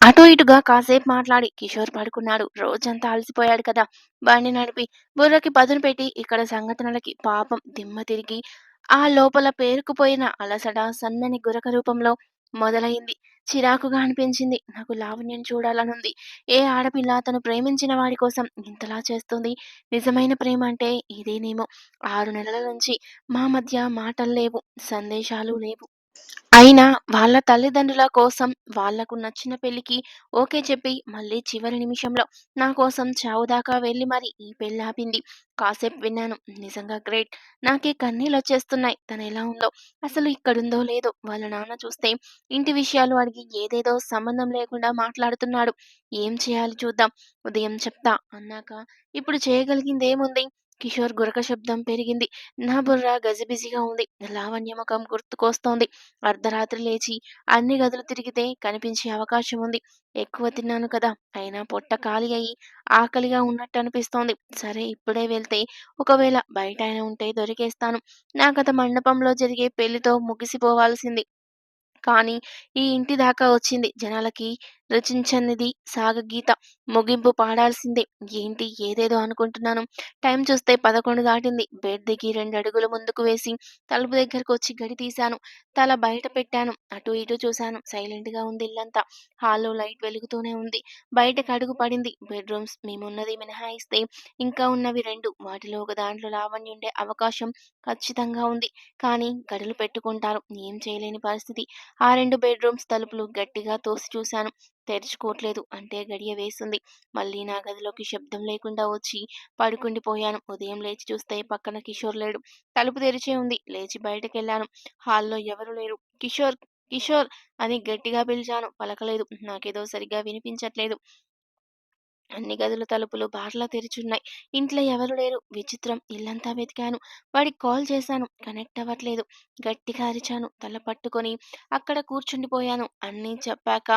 అటు ఇటుగా కాసేపు మాట్లాడి కిషోర్ పడుకున్నాడు. రోజంతా అలసిపోయాడు కదా! బండి నడిపి, బుర్రకి పదును పెట్టి ఇక్కడ సంఘటనలకి పాపం దిమ్మ తిరిగి, ఆ లోపల పేరుకుపోయిన అలసట సన్నని గురక రూపంలో మొదలైంది చిరాకుగా అనిపించింది. నాకు లావణ్యం చూడాలనుంది. ఏ ఆడపిల్ల తను ప్రేమించిన వాడి కోసం ఇంతలా చేస్తుంది? నిజమైన ప్రేమ అంటే ఇదేనేమో! ఆరు నెలల నుంచి మా మధ్య మాటలు లేవు సందేశాలు లేవు. అయినా వాళ్ళ తల్లిదండ్రుల కోసం వాళ్ళకు నచ్చిన పెళ్ళికి ఓకే చెప్పి మళ్ళీ చివరి నిమిషంలో నా కోసం చావు దాకా వెళ్ళి మరి ఈ పెళ్ళాపింది. కాసేపు విన్నాను. నిజంగా గ్రేట్. నాకే తను తనెలా ఉందో, అసలు ఇక్కడుందో లేదో వాళ్ళ నాన్న చూస్తే ఇంటి విషయాలు అడిగి ఏదేదో సంబంధం లేకుండా మాట్లాడుతున్నాడు. ఏం చేయాలి చూద్దాం. ఉదయం చెప్తా అన్నాక ఇప్పుడు చేయగలిగిందేముంది? కిషోర్ గురక శబ్దం పెరిగింది. నా బుర్ర గజిబిజిగా ఉంది. లావణ్య ముఖం గుర్తుకొస్తోంది. అర్ధరాత్రి లేచి అన్ని గదులు తిరిగితే కనిపించే అవకాశం ఉంది. ఎక్కువ తిన్నాను కదా! అయినా పొట్ట ఖాళీ అయి ఆకలిగా ఉన్నట్టు అనిపిస్తోంది. సరే ఇప్పుడే వెళ్తే ఒకవేళ బయటైనా ఉంటే దొరికేస్తాను. నా కథ మండపంలో జరిగే పెళ్ళితో ముగిసిపోవాల్సింది. కానీ ఈ ఇంటి దాకా వచ్చింది. జనాలకి రుచించనిది సాగగీత. ముగింపు పాడాల్సిందే. ఏంటి ఏదేదో అనుకుంటున్నాను. టైం చూస్తే పదకొండు దాటింది. బెడ్ దిగి అడుగుల ముందుకు వేసి తలుపు దగ్గరకొచ్చి గడి తీశాను. తల బయట పెట్టాను. అటు ఇటు చూశాను. సైలెంట్గా ఉంది ఇల్లంతా. హాల్లో లైట్ వెలుగుతూనే ఉంది. బయటకు అడుగు పడింది. బెడ్రూమ్స్ మేమున్నది మినహాయిస్తే ఇంకా ఉన్నవి రెండు. వాటిలో ఒక దాంట్లో లావణ్య ఉండే అవకాశం ఖచ్చితంగా ఉంది. కానీ గడులు పెట్టుకుంటారు. ఏం చేయలేని పరిస్థితి. ఆ రెండు బెడ్రూమ్స్ తలుపులు గట్టిగా తోసి చూశాను. తెరుచుకోవట్లేదు అంటే గడియ వేసింది మళ్ళీ నా గదిలోకి శబ్దం లేకుండా వచ్చి పడుకుండిపోయాను. ఉదయం లేచి చూస్తే పక్కన కిషోర్ లేడు. తలుపు తెరిచే ఉంది. లేచి బయటకెళ్ళాను. హాల్లో ఎవరూ లేరు. కిషోర్ కిషోర్ అని గట్టిగా పిలిచాను. పలకలేదు. నాకేదో సరిగ్గా వినిపించట్లేదు. అన్ని గదుల తలుపులు బార్లా తెరిచున్నాయి. ఇంట్లో ఎవరూ లేరు. విచిత్రం. ఇల్లంతా వెతికాను. వాడికి కాల్ చేశాను. కనెక్ట్ అవ్వట్లేదు. గట్టిగా అరిచాను. తల పట్టుకొని అక్కడ కూర్చుండిపోయాను. అన్నీ చెప్పాక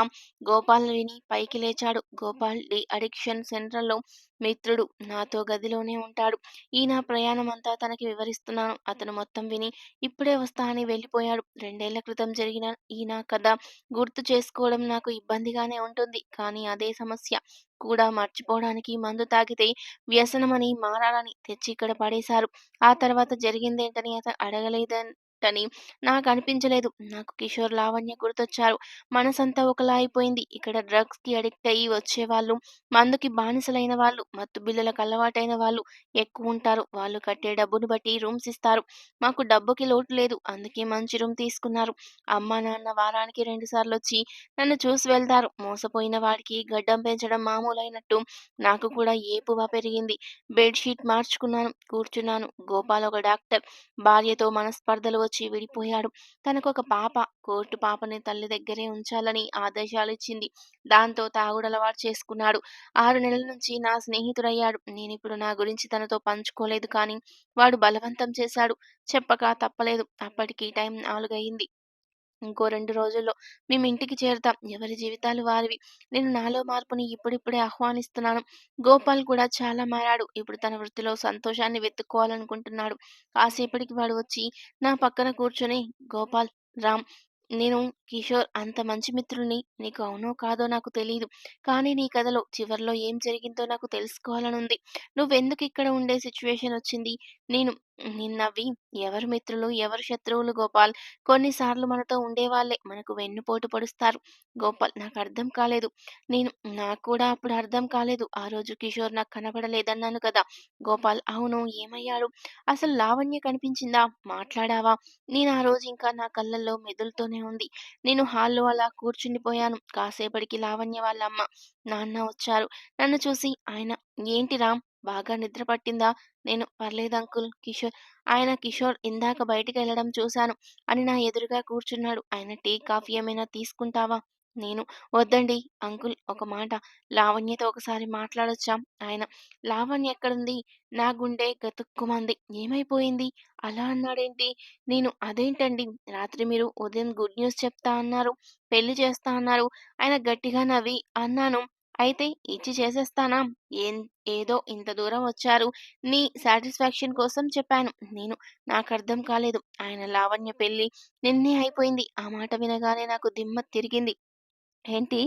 గోపాల్ విని పైకి లేచాడు. గోపాల్ డి అడిక్షన్ సెంటర్లో మిత్రుడు. నాతో గదిలోనే ఉంటాడు. ఈ నా ప్రయాణమంతా తనకి వివరిస్తున్నాను. అతను మొత్తం విని ఇప్పుడే వస్తా అని వెళ్ళిపోయాడు. రెండేళ్ళ క్రితం జరిగిన ఈ నా కథ గుర్తు చేసుకోవడం నాకు ఇబ్బందిగానే ఉంటుంది. కానీ అదే సమస్య కూడా మర్చిపోవడానికి మందు తాగితే వ్యసనమని మారాలని తెచ్చి ఇక్కడ పడేశారు. ఆ తర్వాత జరిగిందేంటని అతను అని నాకు అనిపించలేదు. నాకు కిషోర్, లావణ్య గుర్తొచ్చారు. మనసంతా ఒకలా అయిపోయింది. ఇక్కడ డ్రగ్స్కి అడిక్ట్ అయ్యి వచ్చేవాళ్ళు, మందుకి బానిసలైన వాళ్ళు, మత్తు బిల్లులకు అలవాటైన వాళ్ళు ఎక్కువ ఉంటారు వాళ్ళు కట్టే డబ్బును బట్టి రూమ్స్ ఇస్తారు. మాకు డబ్బుకి లోటు లేదు. అందుకే మంచి రూమ్ తీసుకున్నారు. అమ్మ నాన్న వారానికి వచ్చి నన్ను చూసి వెళ్తారు. మోసపోయిన వాడికి గడ్డం పెంచడం మామూలైనట్టు నాకు కూడా ఏపుగా పెరిగింది. బెడ్ షీట్ మార్చుకున్నాను. కూర్చున్నాను. గోపాల్ ఒక డాక్టర్. భార్యతో మనస్పర్ధలు వచ్చి విడిపోయాడు. ఒక పాప. కోర్టు పాపని తల్లి దగ్గరే ఉంచాలని ఆదేశాలు ఇచ్చింది దాంతో తాగుడలవాటు చేసుకున్నాడు. ఆరు నెలల నుంచి నా స్నేహితుడయ్యాడు. నేనిప్పుడు నా గురించి తనతో పంచుకోలేదు కానీ వాడు బలవంతం చేశాడు. చెప్పక తప్పలేదు. అప్పటికి టైం నాలుగయింది. ఇంకో రెండు రోజుల్లో మేమింటికి చేరతాం. ఎవరి జీవితాలు వారివి. నేను నాలో మార్పుని ఇప్పుడిప్పుడే ఆహ్వానిస్తున్నాను. గోపాల్ కూడా చాలా మారాడు. ఇప్పుడు తన వృత్తిలో సంతోషాన్ని వెతుక్కోవాలనుకుంటున్నాడు. కాసేపటికి వాడు వచ్చి నా పక్కన కూర్చొని గోపాల్, రామ్ నేను కిషోర్ అంత మంచి మిత్రుడిని. నీకు అవునో కాదో నాకు తెలీదు. కానీ నీ కథలో చివర్లో ఏం జరిగిందో నాకు తెలుసుకోవాలనుంది. నువ్వెందుకు ఇక్కడ ఉండే సిట్యుయేషన్ వచ్చింది? నేను నిన్నవి ఎవరు మిత్రులు, ఎవరు శత్రువులు గోపాల్? కొన్నిసార్లు మనతో ఉండేవాళ్ళే మనకు వెన్నుపోటు పొడుస్తారు. గోపాల్ నాకు అర్థం కాలేదు. నేను నాకు కూడా అప్పుడు అర్థం కాలేదు. ఆ రోజు కిషోర్ నాకు కనబడలేదన్నాను కదా! గోపాల్ అవును ఏమయ్యాడు? అసలు లావణ్య కనిపించిందా? మాట్లాడావా? నేను ఆ రోజు ఇంకా నా కళ్ళల్లో మెదులుతూనే ఉంది. నేను హాల్లో అలా కూర్చుండిపోయాను. కాసేపటికి లావణ్య వాళ్ళ అమ్మ, నాన్న వచ్చారు. నన్ను చూసి ఆయన ఏంటి రామ్ బాగా నిద్ర పట్టిందా? నేను పర్లేదు అంకుల్ కిషోర్ ఆయన కిషోర్ ఇందాక బయటికి వెళ్ళడం చూశాను అని నా ఎదురుగా కూర్చున్నాడు. ఆయన టీ, కాఫీ ఏమైనా తీసుకుంటావా? నేను వద్దండి అంకుల్ ఒక మాట లావణ్యతో ఒకసారి మాట్లాడొచ్చాం ఆయన లావణ్య ఎక్కడుంది? నా గుండె గతుక్కుమంది. ఏమైపోయింది? అలా అన్నాడేంటి? నేను అదేంటండి రాత్రి మీరు ఉదయం గుడ్ న్యూస్ చెప్తా అన్నారు. పెళ్ళి చేస్తా అన్నారు. ఆయన గట్టిగా నవ్వి అన్నాను. అయితే ఇచ్చి చేసేస్తానా? ఏం ఏదో ఇంత దూరం వచ్చారు. నీ సాటిస్ఫాక్షన్ కోసం చెప్పాను. నేను నాకు అర్థం కాలేదు. ఆయన లావణ్య పెళ్ళి నిన్నే అయిపోయింది. ఆ మాట వినగానే నాకు దిమ్మ తిరిగింది. ఏంటి?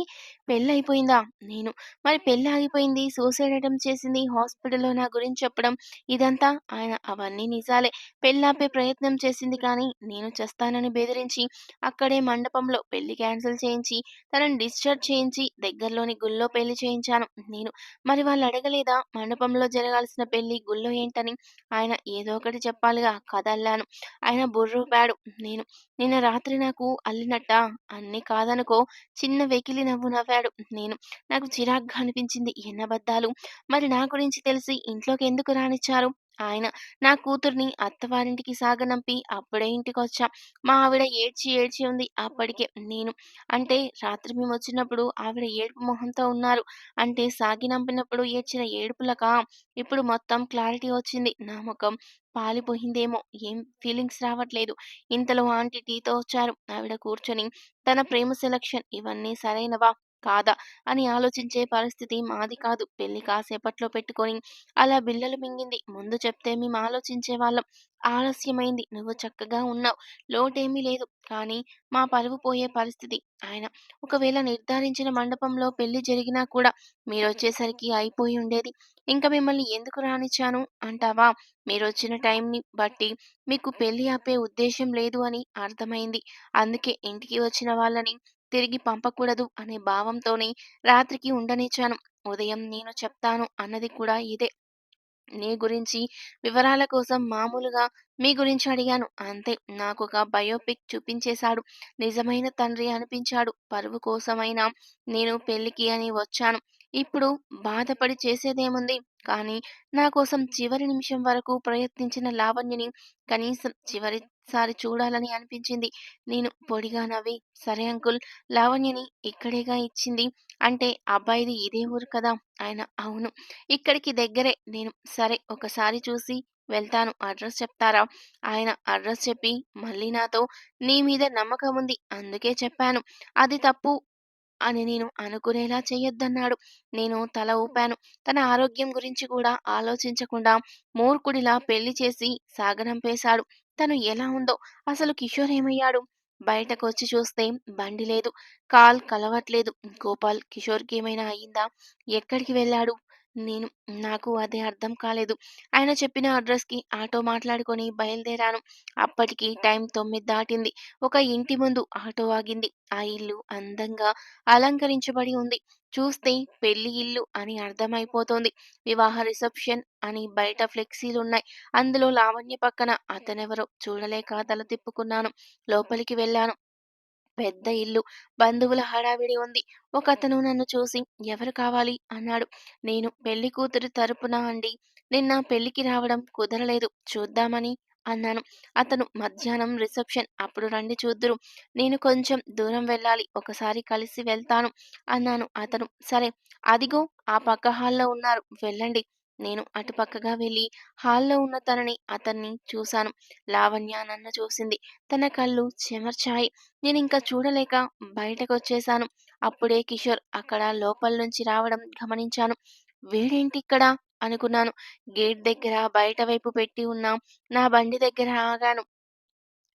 పెళ్ళి అయిపోయిందా నేను. మరి పెళ్ళి ఆగిపోయింది, సూసైడ్ అటెంప్ట్ చేసింది, హాస్పిటల్‌లో నా గురించి చెప్పడం? ఇదంతా? ఆయన అవన్నీ నిజాలే. పెళ్ళాపే ప్రయత్నం చేసింది కానీ, నేను చేస్తానని బెదిరించి, అక్కడే మండపంలో పెళ్ళి క్యాన్సిల్ చేయించి, తనని డిశ్చార్జ్ చేయించి, దగ్గరలోని గుళ్ళో పెళ్ళి చేయించాను. నేను. మరి వాళ్ళు అడగలేదా మండపంలో జరగాల్సిన పెళ్ళి గుళ్ళో ఏంటని? ఆయన ఏదో ఒకటి చెప్పాలిగా కదల్లాను. ఆయన బుర్రూపాడు. నేను. నిన్న రాత్రి నాకు అల్లినట్ట? అన్నీ కాదనుకో చిన్న వెకిలి నవ్వు నవ్వాడు. నేను నాకు చిరాగ్గా అనిపించింది. ఎన్నబద్దాలు. మరి నా గురించి తెలిసి ఇంట్లోకి ఎందుకు రానిచ్చారు? ఆయన నా కూతుర్ని అత్తవారింటికి సాగనంపి అప్పుడే ఇంటికొచ్చా. మా ఆవిడ ఏడ్చి ఏడ్చి ఉంది అప్పటికే. నేను అంటే రాత్రి మేము వచ్చినప్పుడు ఆవిడ ఏడుపు మొహంతో ఉన్నారు. అంటే సాగినంపినప్పుడు ఏడ్చిన ఏడుపులకా? ఇప్పుడు మొత్తం క్లారిటీ వచ్చింది. నా ముఖం పాలిపోయిందేమో ఏం ఫీలింగ్స్ రావట్లేదు. ఇంతలో ఆంటీ టీతో వచ్చారు. ఆవిడ కూర్చొని తన ప్రేమ సెలక్షన్ ఇవన్నీ సరైనవా? కాదా? అని ఆలోచించే పరిస్థితి మాది కాదు. పెళ్ళి కాసేపట్లో పెట్టుకొని అలా బిళ్ళలు మింగింది. ముందు చెప్తే మేము ఆలోచించే వాళ్ళం ఆలస్యమైంది. నువ్వు చక్కగా ఉన్నావు. లోటేమీ లేదు. కానీ మా పరువు పోయే పరిస్థితి. ఆయన ఒకవేళ నిర్ధారించిన మండపంలో పెళ్ళి జరిగినా కూడా మీరొచ్చేసరికి అయిపోయి ఉండేది. ఇంక మిమ్మల్ని ఎందుకు రానిచ్చాను అంటావా? మీరొచ్చిన టైంని బట్టి మీకు పెళ్ళి ఆపే ఉద్దేశం లేదు అని అర్థమైంది. అందుకే ఇంటికి వచ్చిన వాళ్ళని తిరిగి పంపకూడదు అనే భావంతోనే రాత్రికి ఉండనిచ్చాను. ఉదయం నేను చెప్తాను అన్నది కూడా ఇదే. నీ గురించి వివరాల కోసం మామూలుగా మీ గురించి అడిగాను. అంతే. నాకొక బయోపిక్ చూపించేశాడు. నిజమైన తండ్రి అనిపించాడు. పరువు కోసమైనా నేను పెళ్ళికి అని వచ్చాను. ఇప్పుడు బాధపడి చేసేదేముంది? కానీ నా కోసం చివరి నిమిషం వరకు ప్రయత్నించిన లావణ్యని కనీసం చివరిసారి చూడాలని అనిపించింది. నేను పొడిగా నవ్వి, సరే అంకుల్ లావణ్యని ఇక్కడేగా ఇచ్చింది. అంటే అబ్బాయిది ఇదే ఊరు కదా? ఆయన అవును. ఇక్కడికి దగ్గరే. నేను సరే ఒకసారి చూసి వెళ్తాను. అడ్రస్ చెప్తారా? ఆయన అడ్రస్ చెప్పి మళ్ళీ నాతో నీ మీద నమ్మకముంది. అందుకే చెప్పాను. అది తప్పు అని నేను అనుకునేలా చేయొద్దన్నాడు నేను తల ఊపాను. తన ఆరోగ్యం గురించి కూడా ఆలోచించకుండా మూర్ఖుడిలా పెళ్ళి చేసి సాగనంపేశాడు. తను ఎలా ఉందో? అసలు కిషోర్ ఏమయ్యాడు? బయటకొచ్చి చూస్తే బండి లేదు. కాల్ కలవట్లేదు. గోపాల్ కిషోర్‌కేమైనా అయిందా? ఎక్కడికి వెళ్ళాడు? నేను నాకు అదే అర్థం కాలేదు. ఆయన చెప్పిన అడ్రస్‌కి ఆటో మాట్లాడుకొని బయలుదేరాను. అప్పటికి టైం తొమ్మిది దాటింది. ఒక ఇంటి ముందు ఆటో ఆగింది. ఆ ఇల్లు అందంగా అలంకరించబడి ఉంది. చూస్తే పెళ్ళి ఇల్లు అని అర్థమైపోతోంది. వివాహ రిసెప్షన్ అని బయట ఫ్లెక్సీలున్నాయి. అందులో లావణ్య పక్కన అతనెవరో చూడలేక తల తిప్పుకున్నాను. లోపలికి వెళ్ళాను. పెద్ద ఇల్లు. బంధువుల హడావిడి ఉంది. ఒకతను నన్ను చూసి ఎవరు కావాలి? అన్నాడు. నేను పెళ్ళి కూతురు తరపున అండి. నిన్న పెళ్ళికి రావడం కుదరలేదు. చూద్దామని అన్నాను. అతను మధ్యాహ్నం రిసెప్షన్. అప్పుడు రండి చూద్దురు. నేను కొంచెం దూరం వెళ్ళాలి. ఒకసారి కలిసి వెళ్తాను అన్నాను. అతను సరే. అదిగో ఆ పక్క హాల్‌లో ఉన్నారు. వెళ్ళండి. నేను అటు పక్కగా వెళ్ళి హాల్‌లో ఉన్న తనని, అతన్ని చూశాను. లావణ్య నన్ను చూసింది. తన కళ్ళు చెమర్చాయి. నేను ఇంకా చూడలేక బయటకొచ్చేశాను. అప్పుడే కిషోర్ అక్కడ లోపల్నుంచి రావడం గమనించాను. వీడేంటిక్కడ? అనుకున్నాను. గేట్ దగ్గర బయట వైపు పెట్టి ఉన్న నా బండి దగ్గర ఆగాను.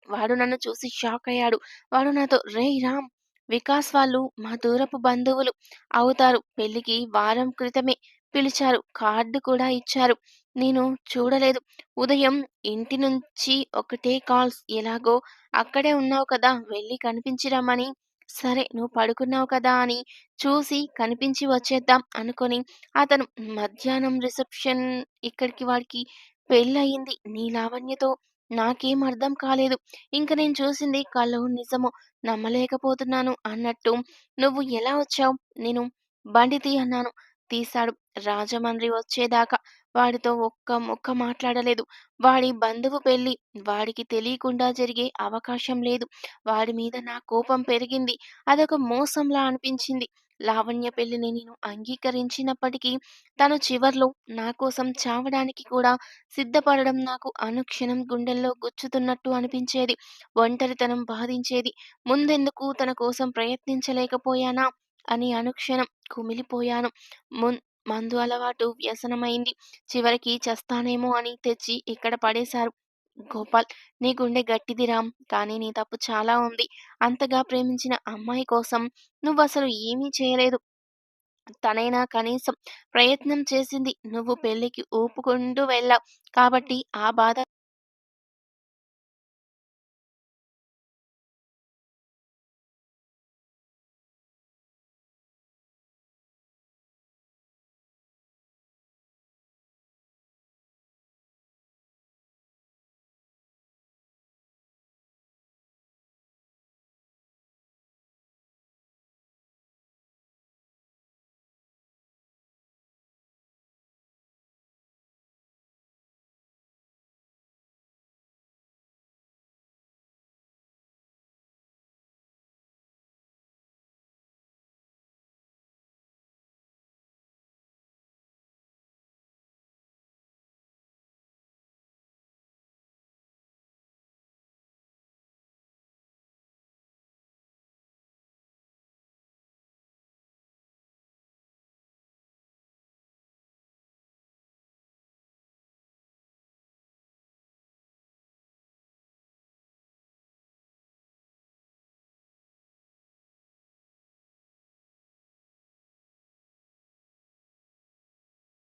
వాడు నన్ను చూసి షాక్ అయ్యాడు వాడు నాతో రే రామ్! వికాస్ వాళ్ళు మా దూరపు బంధువులు అవుతారు. పెళ్ళికి వారం క్రితమే పిలిచారు. కార్డు కూడా ఇచ్చారు. నేను చూడలేదు. ఉదయం ఇంటి నుంచి ఒకటే కాల్స్. ఎలాగో అక్కడే ఉన్నావు కదా! వెళ్ళి కనిపించి రమ్మని. సరే నువ్వు పడుకున్నావు కదా అని చూసి కనిపించి వచ్చేద్దాం అనుకొని అతను మధ్యాహ్నం రిసెప్షన్ ఇక్కడికి వాడికి పెళ్ళయింది నీ లావణ్యతో. నాకేం అర్థం కాలేదు. ఇంక నేను చూసింది కళ్ళు నిజమో నమ్మలేకపోతున్నాను అన్నట్టు నువ్వు ఎలా వచ్చావు? నేను బండి తీ అన్నాను. తీశాడు. రాజమండ్రి వచ్చేదాకా వాడితో ఒక్క ముక్క మాట్లాడలేదు. వాడి బంధువు పెళ్ళి. వాడికి తెలియకుండా జరిగే అవకాశం లేదు. వాడి మీద నా కోపం పెరిగింది. అదొక మోసంలా అనిపించింది. లావణ్య పెళ్ళిని నేను అంగీకరించినప్పటికీ తను చివర్లో నా కోసం చావడానికి కూడా సిద్ధపడడం నాకు అనుక్షణం గుండెల్లో గుచ్చుతున్నట్టు అనిపించేది. ఒంటరితనం బాధించేది. ముందెందుకు తన కోసం ప్రయత్నించలేకపోయానా అని అనుక్షణం కుమిలిపోయాను. మున్ మందు అలవాటు వ్యసనమైంది. చివరికి చేస్తానేమో అని తెచ్చి ఇక్కడ పడేశారు. గోపాల్ నీ గుండె గట్టిది రామ్. కానీ నీ తప్పు చాలా ఉంది. అంతగా ప్రేమించిన అమ్మాయి కోసం నువ్వు అసలు ఏమీ చేయలేదు. తనైనా కనీసం ప్రయత్నం చేసింది. నువ్వు పెళ్ళికి ఒప్పుకుంటూ వెళ్ళావు. కాబట్టి ఆ బాధ